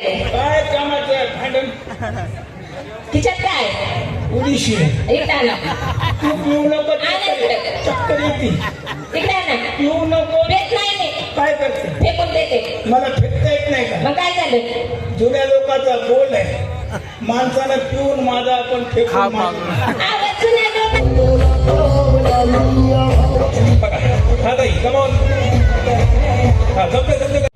काय कामाचं आहे भांडण? तिच्यात काय? उडीशी. इकडे आणा तू पिऊ नको. चक्कर येते. इकडे पिऊ नको. पेट नाही काय करते? फेकून देते. मला फेकता येत नाही का? मग काय झालं? जुन्या लोकांचा बोल आहे. माणसानं पिऊन माझा आपण फेकून हा ताई कमॉन हा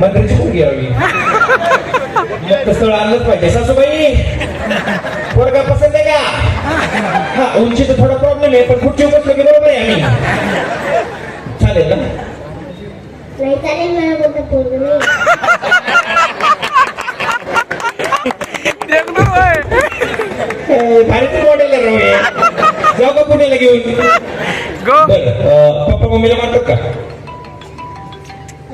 मंत्री मंत्रीची मुलगी हवी मग स्थळ आणलंच पाहिजे. सासूबाई पोरगा पसंत आहे का? हा उंचीचा थोडा प्रॉब्लेम आहे पण पुढची बसलो की बरोबर आहे आम्ही. चालेल ना? नाही चालेल मला कोणतं पोरग मॉडेल आहे राव हे. जाऊ का पुण्याला घेऊन? पप्पा मम्मीला मारतात का?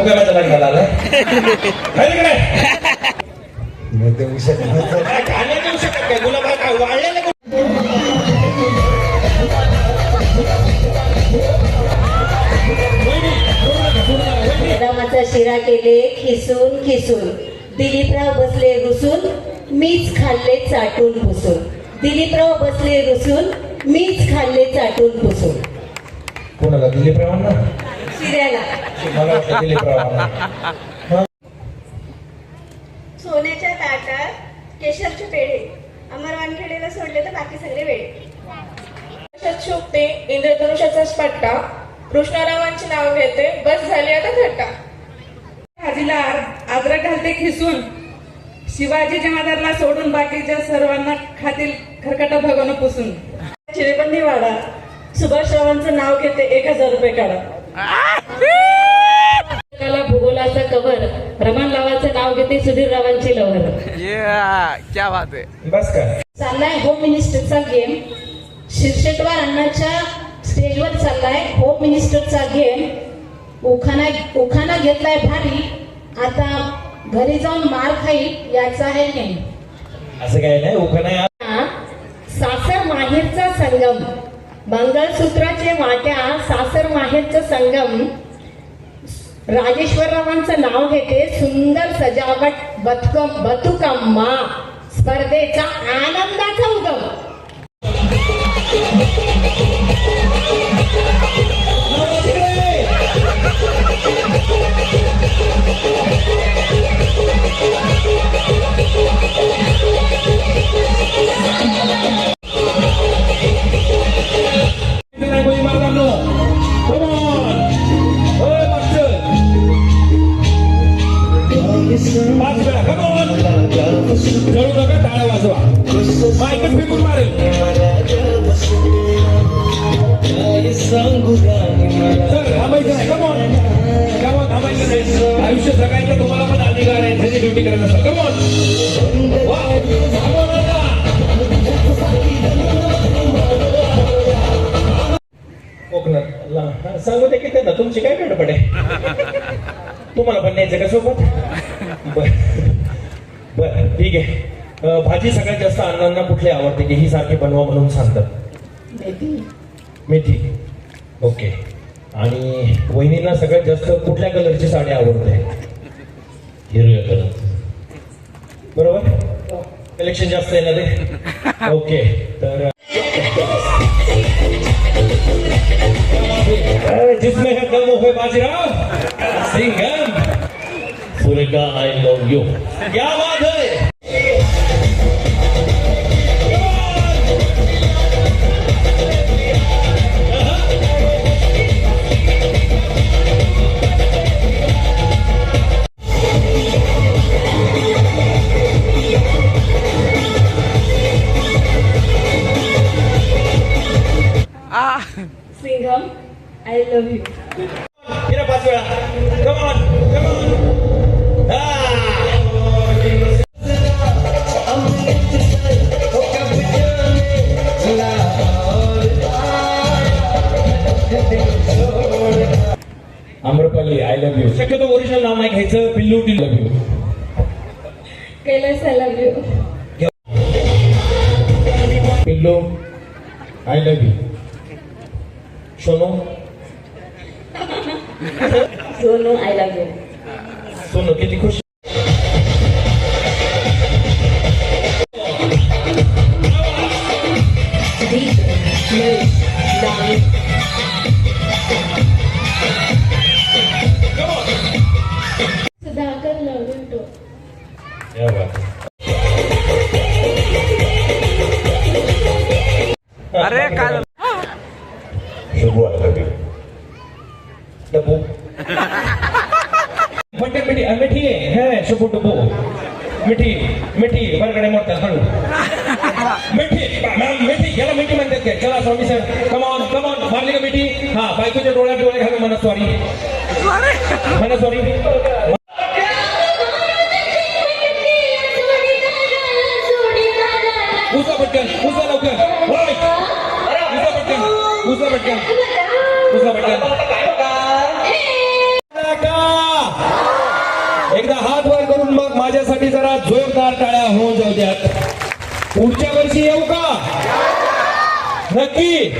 आलाय काय शकत काय गुलाबा काय वाढलेलं बदामाचा शिरा केले खिसून खिसून दिलीपराव बसले रुसून मीच खाल्ले चाटून पुसून दिलीपराव बसले रुसून मीच खाल्ले चाटून पुसून कोणाला दिलीप सोन्याच्या ताटात केशरचे पेढे. अमर वानखेडेला सोडले तर बाकी सगळे वेळे. शोभते इंद्रधनुष्याचाच पट्टा कृष्णरावांचे नाव घेते. बस झाली आता थट्टा. भाजीला अद्रक घालते खिसून. शिवाजी जमादारला सोडून बाकीच्या सर्वांना खातील खरकटा भगवनं पुसून. चिरेबंदी वाडा. सुभाषरावांचं नाव घेते एक हजार रुपये काढा. भूगोलाचा कवर रमण रावाचं नाव घेते सुधीर रावांची लवर क्या बात है. बस का चाललाय होम मिनिस्टरचा गेम शिरशेटवार अण्णाच्या स्टेजवर चाललाय होम मिनिस्टरचा गेम उखाणा उखाणा घेतलाय भारी. आता घरी जाऊन मार खाईल याचा आहे नेम. असं काय नाही हा, सासर माहेरचा संगम. मंगळसूत्राचे वाट्या सासर माहेरचं संगम. राजेश्वररावांचं नाव घेते सुंदर सजावट बतकम बतुकम्मा. स्पर्धेचा आनंदाचा उगम. सांगू दे की त्यांना तुमची काय गडबड आहे? तुम्हाला पण न्यायचं का सोबत? बर. बर ठीक आहे. भाजी सगळ्यात जास्त अण्णांना कुठली आवडते की ही सारखी बनवा म्हणून सांगतात? मेथी. ओके. आणि वहिनींना सगळ्यात जास्त कुठल्या कलरची साडी आवडते? हिरव्या कलर. बरोबर? कलेक्शन जास्त आहे ना ते? ओके. तर जिसमें है दम वो है Bajirao Singham. Surekha I love you क्या बात है? आम्रपाली आय लव्ह यू शक्यतो ओरिजिनल नाव नाही घ्यायचं पिल्लू T love you Kailas I love you पिल्लू I love you Sonu Sonu I love you Sonu किती खुश सुधाकर अ, मिठी है शुभू डब्बू मिठी मिठी बरकडे मोठा हळू मिठी मॅम मिठी याला मिठी म्हणतात काय चला स्वामी सर। कमॉन कमॉन मारली का मिठी। हा बायकोच्या डोळ्यात डोळे घालून म्हणा सॉरी म्हणा सॉरी उसा पटकन उसा लवकर होय. उसा पटकन उसा पटकन उसा पटकन। त्याच्यासाठी जरा जोरदार टाळ्या होऊन जाऊ द्यात. पुढच्या वर्षी येऊ का? नक्की.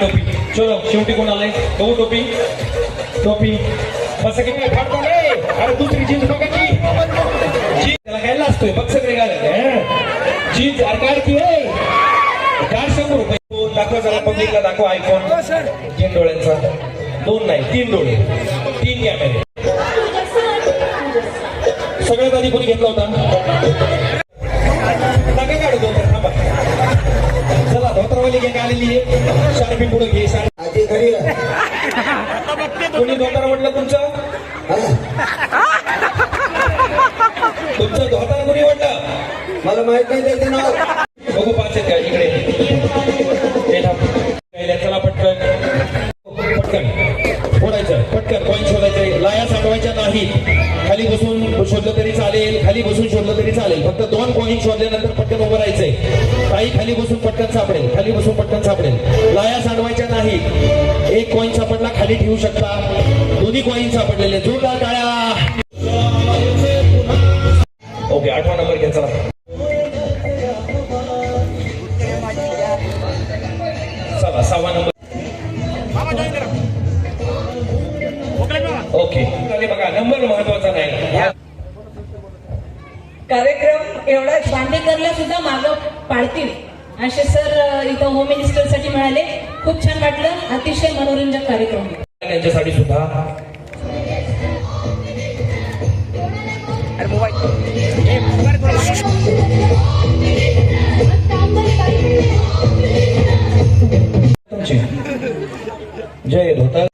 टोपी. चलो शेवटी कोण आलंय बघू टोपी. टोपी. बस किती फाडतो रे अरे दुसरी जीन्स बघायची जीन्स त्याला काय लाजतोय बघ सगळे घालायचे जीन्स अरे काढ की चार शंभर रुपये. दाखवा जरा पब्लिकला दाखवा आयफोन तीन डोळ्यांचा. दोन नाही तीन डोळे. तीन कॅमेरे सगळ्यात आधी कोणी घेतला होता? आलेली आहे शार्पी पुढे घे आधी घरी. कोणी धोतर म्हटलं तुमचं? तुमचं धोतर कोणी म्हटलं? मला माहीत नाही त्याचं नाव. बघू पाच आहेत का इकडे? चला पटकन. पटकन. फोडायचं. पटकन. कॉईन शोधायचं. लाया साठवायच्या नाहीत. खाली बसून शोधलं तरी चालेल खाली बसून शोधलं तरी चालेल. फक्त दोन कॉईन शोधल्यानंतर पटकन उभं राहायचंय. काही खाली बसून पटकन सापडेल खाली बसून पटकन सापडेल. लाया सांडवायच्या नाही. एक कॉईन सापडला खाली ठेवू शकता. दोन्ही कॉईन सापडलेले. जोरदार टाळ्या. ओके आठवा नंबर घ्या चला. कार्यक्रम एवढाच बांदेकरला सुद्धा मागं पाळतील असे सर इथं होम मिनिस्टरसाठी मिळाले खूप छान वाटलं. अतिशय मनोरंजक कार्यक्रम. त्यांच्यासाठी सुद्धा. जय धोतर.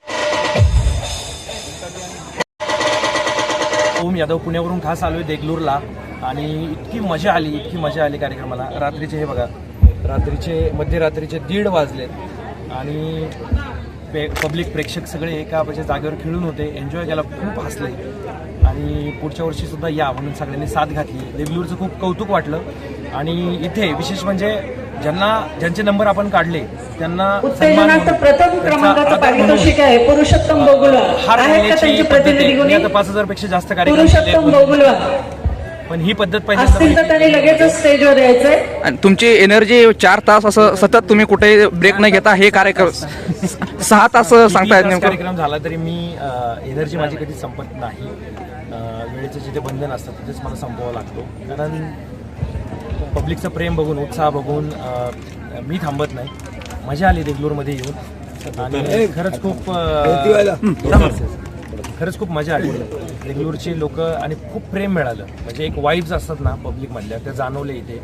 यादव पुण्यावरून खास आलोय देगलूरला. आणि इतकी मजा आली इतकी मजा आली कार्यक्रमाला. रात्रीचे हे बघा रात्रीचे मध्यरात्रीचे दीड वाजलेत आणि पे पब्लिक प्रेक्षक सगळे एका म्हणजे जागेवर खेळून होते. एन्जॉय केला खूप हसले. आणि पुढच्या वर्षीसुद्धा या म्हणून सगळ्यांनी साथ घातली. देगलूरचं खूप कौतुक वाटलं. आणि इथे विशेष म्हणजे ज्यांना ज्यांचे नंबर आपण काढले त्यांना प्रथम क्रमांकाचं आदर म्हणून, पारितोषिक आहे पुरुषोत्तम बोगुलवार हार आहेत का घालण्याची त्यांची पद्धत आहे. प्रतिनिधी मी कोणी आता पाच हजारपेक्षा जास्त कार्यक्रम पुरुषोत्तम पण ही पद्धत. लगेचच स्टेजवर यायचंय. आणि तुमची एनर्जी चार तास असं सतत तुम्ही कुठे ब्रेक न घेता हे कार्यक्रम सहा तास तास नेमकं? कार्यक्रम झाला तरी मी एनर्जी माझी कधी संपत नाही. वेळेचं जिथे बंधन असतं तिथेच मला संपवावं लागतो. कारण पब्लिकचं प्रेम बघून उत्साह बघून मी थांबत नाही. मजा आली देगलूरमध्ये येऊन. आणि खरंच खूप खरंच खूप मजा आली. देगलूरची लोक आणि खूप प्रेम मिळालं. म्हणजे एक वाईब्स असतात ना पब्लिक मधल्या त्या जाणवले इथे.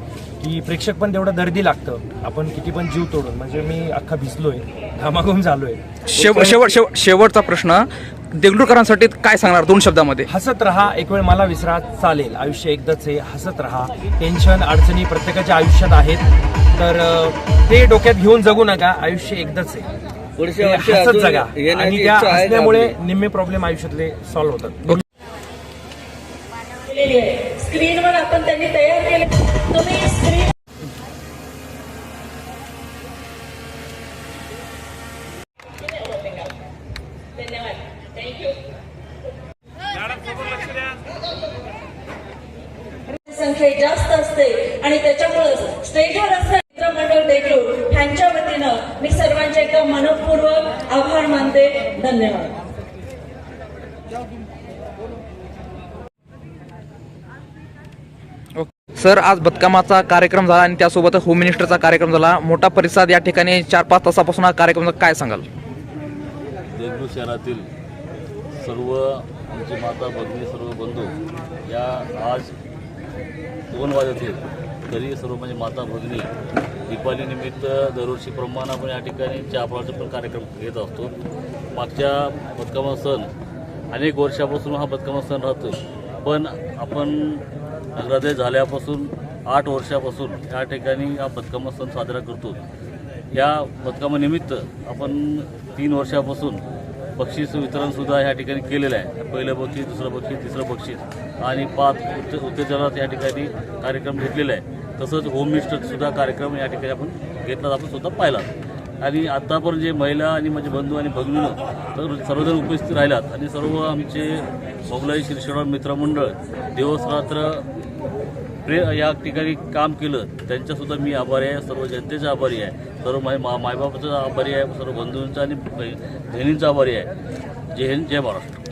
की प्रेक्षक पण तेवढं दर्दी लागतं. आपण किती पण जीव तोडून म्हणजे मी अख्खा भिजलोय घामाघूम झालोय. शेव शेवट शेवट शेवटचा प्रश्न देगलूरकरांसाठी काय सांगणार दोन शब्दामध्ये? हसत राहा एक वेळ मला विसरा चालेल. आयुष्य एकदाच आहे हसत राहा. टेन्शन अडचणी प्रत्येकाच्या आयुष्यात आहेत. तर ते डोक्यात घेऊन जगू नका आयुष्य एकदाच आहे. हसत जगा. आणि त्या आपली? निम्मे प्रॉब्लेम आयुष्यातले सॉल्व्ह होतात. केलेली आहे स्क्रीनवर आपण त्यांनी तयार केले. तुम्ही स्क्रीन संख्या जास्त असते आणि त्याच्यामुळे स्टेजवर असणारे मित्रमंडळ देखील ह्यांच्या वतीनं मी सर्वांचे एकदम मनपूर्वक आभार मानते. धन्यवाद. सर आज बदकामाचा कार्यक्रम झाला आणि त्यासोबत होम मिनिस्टरचा कार्यक्रम झाला. मोठा प्रतिसाद या ठिकाणी चार पाच तासापासून हा कार्यक्रम काय सांगाल? देगलूर शहरातील सर्व आमची माता भगिनी सर्व बंधू या आज दोन वाजतील. तरी सर्व म्हणजे माता भगिनी दीपावलीनिमित्त दरवर्षीप्रमाणे आपण या ठिकाणी चहाफळाचा पण कार्यक्रम घेत असतो. मागच्या बदकामा सण अनेक वर्षापासून हा बदकामा सण राहतो पण आपण हृदय झाल्यापासून आठ वर्षापासून या ठिकाणी हा बदकामा सण साजरा करतो. या बदकामानिमित्त आपण तीन वर्षापासून बक्षीस वितरणसुद्धा या ठिकाणी केलेलं आहे. पहिलं बक्षीस दुसरं बक्षीस तिसरं बक्षीस आणि पाच उत्ते उत्तेजनात या ठिकाणी कार्यक्रम घेतलेला आहे. तसंच होम मिनिस्टरसुद्धा कार्यक्रम या ठिकाणी आपण घेतला आपण स्वतः पाहिला. आणि आत्तापर्यंत जे महिला आणि माझे बंधू आणि भगिनीनं तर सर्वजण उपस्थित राहिलात. आणि सर्व आमचे मोगलाई शिरशेडा मित्रमंडळ दिवस रात्र प्रे या ठिकाणी काम केलं त्यांच्यासुद्धा मी आभारी आहे सर्व जनतेचा आभारी आहे सर्व माय मा मायबापाचा आभारी आहे सर्व बंधूंचा आणि बहिणींचा आभारी आहे. जय हिंद जय महाराष्ट्र.